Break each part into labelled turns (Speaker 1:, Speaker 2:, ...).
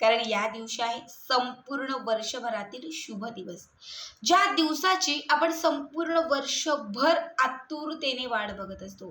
Speaker 1: कारण या दिवशी आहे संपूर्ण वर्षभरातील शुभ दिवस. ज्या दिवसाची आपण संपूर्ण वर्षभर आतुरतेने वाट बघत असतो.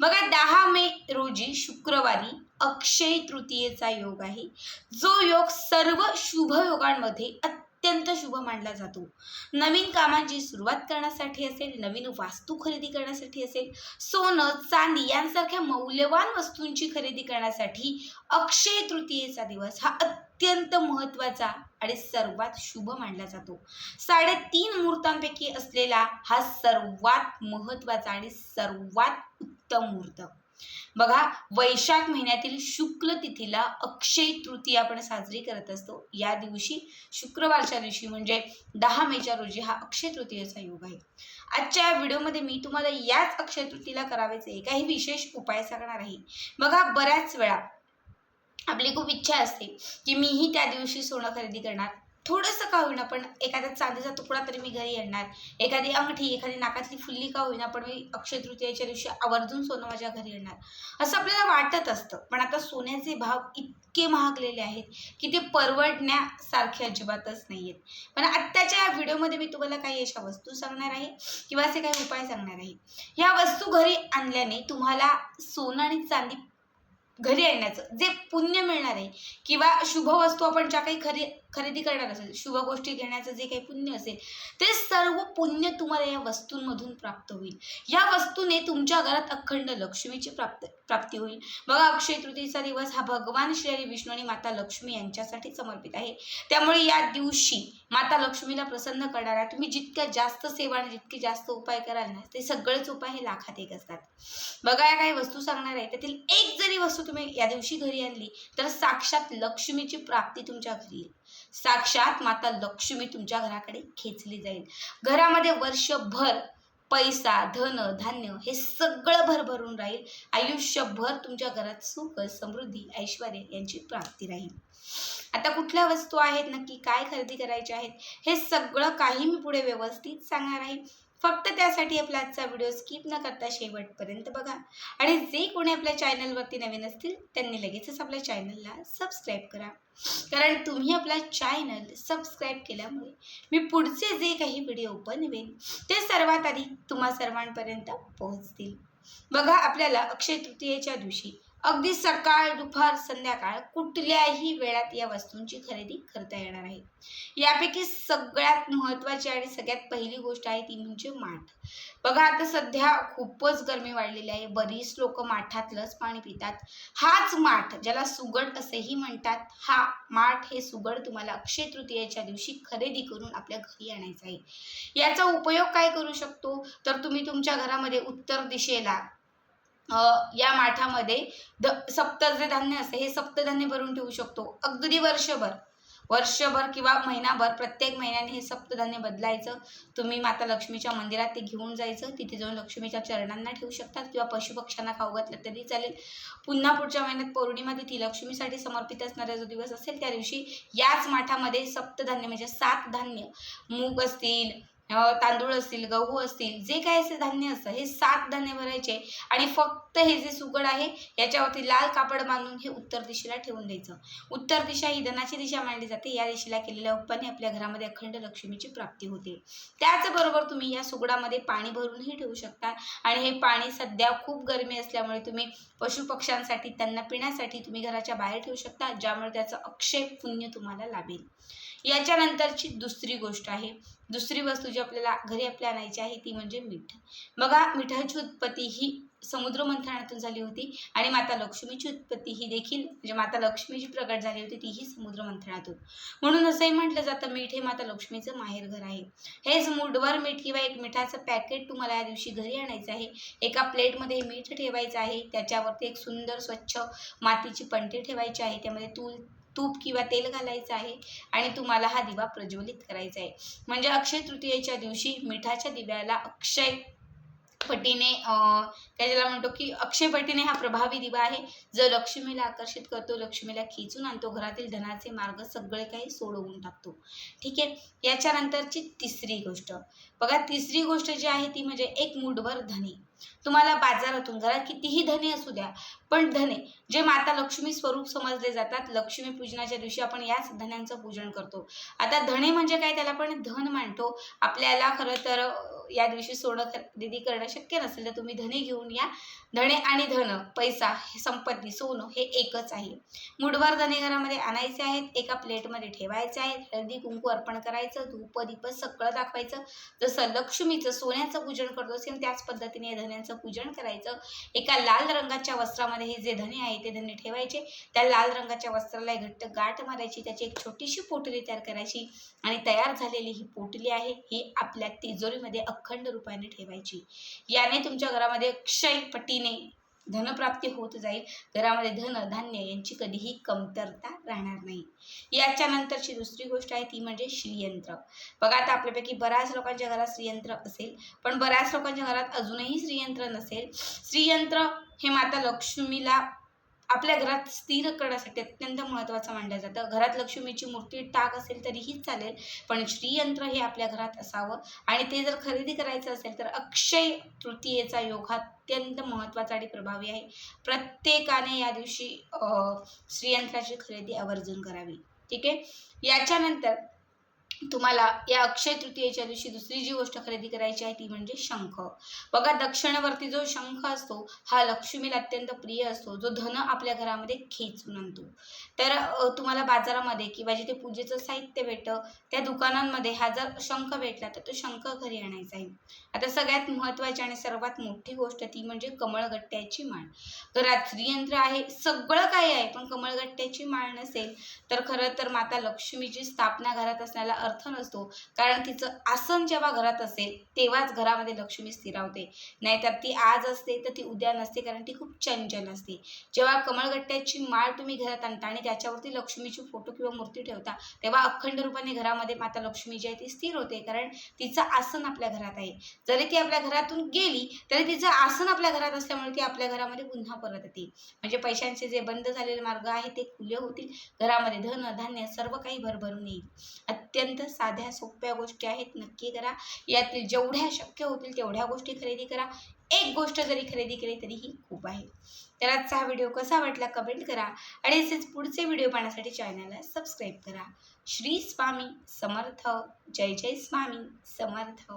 Speaker 1: बघा दहा मे रोजी शुक्रवारी अक्षय तृतीयेचा योग आहे. जो योग सर्व शुभ योगांमध्ये अत्यंत शुभ मानला जातो. नवीन कामांची सुरुवात करण्यासाठी असेल नवीन वास्तू खरेदी करण्यासाठी असेल सोनं चांदी यांसारख्या मौल्यवान वस्तूंची खरेदी करण्यासाठी अक्षय तृतीयेचा दिवस हा अत्यंत महत्त्वाचा आणि सर्वात शुभ मानला जातो. साडेतीन मुहूर्तांपैकी असलेला हा सर्वात महत्त्वाचा आणि सर्वात उत्तम मुहूर्त. बघा वैशाख महिन्यातील शुक्ल तिथीला अक्षय तृतीया आपण साजरी करत असतो. या दिवशी शुक्रवारच्या दिवशी म्हणजे दहा मेच्या रोजी हा अक्षय तृतीयेचा योग आहे. आजच्या या व्हिडिओमध्ये मी तुम्हाला याच अक्षय तृतीला करावेचे काही विशेष उपाय सांगणार आहे. बघा बऱ्याच वेळा आपली खूप इच्छा असते की मीही त्या दिवशी सोनं खरेदी करणार. थोडंसं का होईना पण एखाद्या चांदीचा तुकडा तरी मी घरी आणणार. एखादी अंगठी एखादी नाकातली फुल्ली का होईना पण मी अक्षयतृतीयेच्या दिवशी आवर्जून सोनं माझ्या घरी आणणार. असं आपल्याला वाटत असतं पण आता सोन्याचे भाव इतके महागलेले आहेत की ते परवडण्यासारखे अजिबातच नाही आहेत पण आत्ताच्या या व्हिडिओमध्ये मी तुम्हाला काही अशा वस्तू सांगणार आहे किंवा असे काही उपाय सांगणार आहे. ह्या वस्तू घरी आणल्याने तुम्हाला सोनं आणि चांदी घरी आणण्याचं. जे पुण्य मिळणार आहे किंवा शुभ वस्तू आपण ज्या काही खरी खरेदी करणार असेल शुभ गोष्टी घेण्याचं जे काही पुण्य असेल ते सर्व पुण्य तुम्हाला या वस्तूंमधून प्राप्त होईल. या वस्तूने तुमच्या घरात अखंड लक्ष्मीची प्राप्त प्राप्ती होईल. बघा अक्षय तृतीयेचा दिवस हा भगवान श्री विष्णू आणि माता लक्ष्मी यांच्यासाठी समर्पित आहे. त्यामुळे या दिवशी माता लक्ष्मीला प्रसन्न करणारा तुम्ही जितक्या जास्त सेवा आणि जितके जास्त उपाय कराल ना ते सगळेच उपाय हे लाखात एक असतात. बघा या काही वस्तू सांगणार आहे. त्यातील एक जरी वस्तू तुम्ही या दिवशी घरी आणली तर साक्षात लक्ष्मीची प्राप्ती तुमच्या घरी येईल. साक्षात माता लक्ष्मी तुमच्या घराकडे खेचली जाईल. घरामध्ये वर्षभर पैसा धन धान्य हे सगळं भरभरून राहील. आयुष्यभर तुमच्या घरात सुख समृद्धी ऐश्वर यांची प्राप्ती राहील. आता कुठल्या वस्तू आहेत? नक्की काय खरेदी करायच्या आहेत? हे सगळं काही मी पुढे व्यवस्थित सांगणार आहे. फक्त त्यासाठी आपला आजचा व्हिडिओ स्किप न करता शेवटपर्यंत बघा. आणि जे कोणी आपल्या चॅनलवरती नवीन असतील त्यांनी लगेचच आपल्या चॅनलला सबस्क्राईब करा. कारण तुम्ही आपला चॅनल सबस्क्राईब केल्यामुळे मी पुढचे जे काही व्हिडिओ बनवेन ते सर्वात आधी तुम्हा सर्वांपर्यंत पोहोचतील. बघा आपल्याला अक्षय तृतीयेच्या दिवशी अगदी सकाळ दुपार संध्याकाळ कुठल्याही वेळात या वस्तूंची खरेदी करता येणार आहे. यापैकी सगळ्यात महत्त्वाची आणि सगळ्यात पहिली गोष्ट आहे ती म्हणजे माठ. बघा आता सध्या खूपच गरमी वाढलेली आहे. बरीच लोक माठातलंच पाणी पितात. हाच माठ ज्याला सुगड असेही म्हणतात हा माठ हे सुगड तुम्हाला अक्षय तृतीयेच्या दिवशी खरेदी करून आपल्या घरी आणायचं आहे. याचा उपयोग काय करू शकतो? तर तुम्ही तुमच्या घरामध्ये उत्तर दिशेला या माठामध्ये द सप्त जे धान्य असते. हे सप्तधान्य भरून ठेवू शकतो. अगदी वर्षभर. वर्षभर किंवा महिनाभर प्रत्येक महिन्याने हे सप्तधान्य बदलायचं. तुम्ही माता लक्ष्मीच्या मंदिरात ते घेऊन जायचं. तिथे जाऊन लक्ष्मीच्या चरणांना ठेवू शकतात किंवा पशुपक्ष्यांना खाऊ घातलं तरी चालेल. पुन्हा पुढच्या महिन्यात पौर्णिमा तिथी लक्ष्मीसाठी समर्पित असणारा जो दिवस असेल त्या दिवशी याच माठामध्ये सप्तधान्य म्हणजे सात धान्य मूग असतील तांदूळ असतील गहू असतील जे काय असे धान्य असतं हे सात धान्य भरायचे. आणि फक्त हे जे सुगड आहे याच्यावरती लाल कापड बांधून हे उत्तर दिशेला ठेवून द्यायचं. उत्तर दिशा ही धनाची दिशा मानली जाते. या दिशेला केलेल्या उपाने आपल्या घरामध्ये अखंड लक्ष्मीची प्राप्ती होते. त्याचबरोबर तुम्ही या सुगडामध्ये पाणी भरूनही ठेवू शकता. आणि हे पाणी सध्या खूप गरमी असल्यामुळे तुम्ही पशुपक्ष्यांसाठी त्यांना पिण्यासाठी तुम्ही घराच्या बाहेर ठेवू शकता ज्यामुळे त्याचं अक्षय पुण्य तुम्हाला लाभेल. याच्यानंतरची दुसरी गोष्ट आहे. दुसरी वस्तू जी आपल्याला घरी आपल्या आणायची आहे ती म्हणजे मीठ. बघा मिठाची उत्पत्ती ही समुद्र मंथनातून झाली होती आणि माता लक्ष्मीची उत्पत्ती ही देखील म्हणजे माता लक्ष्मीची प्रकट झाली होती तीही समुद्र मंथनातून. म्हणून असंही म्हटलं जातं मीठ हे माता लक्ष्मीचं माहेरघर आहे. हेच मुठभर मीठ किंवा एक मिठाचं पॅकेट तुम्हाला या दिवशी घरी आणायचं आहे. एका प्लेटमध्ये मीठ ठेवायचं आहे. त्याच्यावरती एक सुंदर स्वच्छ मातीची पंटी ठेवायची आहे. त्यामध्ये तूल तूप किंवा तेल घालायचं आहे आणि तुम्हाला हा दिवा प्रज्वलित करायचा आहे. म्हणजे अक्षय तृतीयेच्या दिवशी मिठाच्या दिव्याला अक्षय पटीने काय त्याला म्हणतो की अक्षय पटीने हा प्रभावी दिवा आहे. जो लक्ष्मीला आकर्षित करतो लक्ष्मीला खेचून आणतो घरातील धनाचे मार्ग सगळे काही सोडवून टाकतो. ठीक आहे? याच्यानंतरची तिसरी गोष्ट. बघा तिसरी गोष्ट जी आहे ती म्हणजे एक मुठभर धने. तुम्हाला बाजारातून घरात कितीही धने असू द्या पण धने जे माता लक्ष्मी स्वरूप समजले जातात लक्ष्मी पूजनाच्या दिवशी आपण याच धन्यांचं पूजन करतो. आता धने म्हणजे काय? त्याला आपण धन मानतो. आपल्याला खरं तर या दिवशी सोनं खरेदी करणं शक्य नसेल तर तुम्ही धने घेऊन या. धणे आणि धन पैसा हे संपत्ती सोनं हे एकच आहे. मुठभर धने घरामध्ये आणायचे आहेत एका प्लेटमध्ये ठेवायचे आहेत. हळदी कुंकू अर्पण करायचं धूप दीप सगळं दाखवायचं. जसं लक्ष्मीचं सोन्याचं पूजन करतो सेम त्याच पद्धतीने या धन्यांचं पूजन करायचं. एका लाल रंगाच्या वस्त्रामध्ये हे जे धने आहे ते धने ठेवायचे. त्या लाल रंगाच्या वस्त्राला एक घट्ट गाठ मारायची त्याची एक छोटीशी पोटली तयार करायची. आणि तयार झालेली ही पोटली आहे ही आपल्या तिजोरीमध्ये अखंड रूपाने ठेवायची. याने तुमच्या घरामध्ये क्षय पटीने धनप्राप्ती होत जाईल. घरामध्ये धन धान्य यांची कधीही कमतरता राहणार नाही. याच्यानंतरची दुसरी गोष्ट आहे ती म्हणजे श्रीयंत्र. बघा आता आपल्यापैकी बऱ्याच लोकांच्या घरात श्रीयंत्र असेल पण बऱ्याच लोकांच्या घरात अजूनही श्रीयंत्र नसेल. श्रीयंत्र हे माता लक्ष्मीला आपल्या घरात स्थिर करण्यासाठी अत्यंत महत्त्वाचं मानलं जातं. घरात लक्ष्मीची मूर्ती टाक असेल तरीही चालेल पण श्रीयंत्र हे आपल्या घरात असावं. आणि ते जर खरेदी करायचं असेल तर अक्षय तृतीयेचा योग हा अत्यंत महत्त्वाचा आणि प्रभावी आहे. प्रत्येकाने या दिवशी श्रीयंत्राची खरेदी आवर्जून करावी. ठीक आहे? याच्यानंतर तुम्हाला या अक्षय तृतीयेच्या दिवशी दुसरी जी गोष्ट खरेदी करायची आहे ती म्हणजे शंख. बघा दक्षिणेवरती जो शंख असतो हा लक्ष्मीला अत्यंत प्रिय असतो. जो धन आपल्या घरामध्ये खेचून आणतो. तर तुम्हाला बाजारामध्ये किंवा जिथे पूजेचं साहित्य भेटतं त्या दुकानांमध्ये हा जर शंख भेटला तर तो शंख घरी आणायचा आहे. आता सगळ्यात महत्त्वाची आणि सर्वात मोठी गोष्ट ती म्हणजे कमळगट्ट्याची माळ. घरात श्रीयंत्र आहे सगळं काही आहे पण कमळगट्ट्याची माळ नसेल तर खरं तर माता लक्ष्मीची स्थापना घरात असण्याला अर्थ नसतो. कारण तिचं आसन जेव्हा घरात असेल तेव्हाच घरामध्ये लक्ष्मी स्थिरावते नाहीतर ती आज असते तर ती उद्या नसते कारण ती खूप चंचल असते. जेव्हा कमळगट्ट्याची माळ तुम्ही घरात आणता आणि त्याच्यावरती लक्ष्मीची फोटो किंवा मूर्ती ठेवता तेव्हा अखंड रूपाने घरामध्ये माता लक्ष्मी जी आहे ती स्थिर होते कारण तिचं आसन आपल्या घरात आहे. जर ती आपल्या घरातून गेली तरी तिचं आसन आपल्या घरात असल्यामुळे ती आपल्या घरामध्ये पुन्हा परत येते. म्हणजे पैशांचे जे बंद झालेले मार्ग आहे ते खुले होतील. घरामध्ये धन धान्य सर्व काही भरभरून येईल. अत्यंत साध्या सोप्या गोष्टी आहेत. नक्की करा. यातील जेवढ्या शक्य होतील तेवढ्या गोष्टी खरेदी करा. एक गोष्ट जरी खरेदी केली तरीही खूप आहे. तर आजचा हा व्हिडिओ कसा वाटला कमेंट करा. आणि असेच पुढचे व्हिडिओ पाहण्यासाठी चॅनलला सबस्क्राईब करा. श्री स्वामी समर्थ. जय जय स्वामी समर्थ.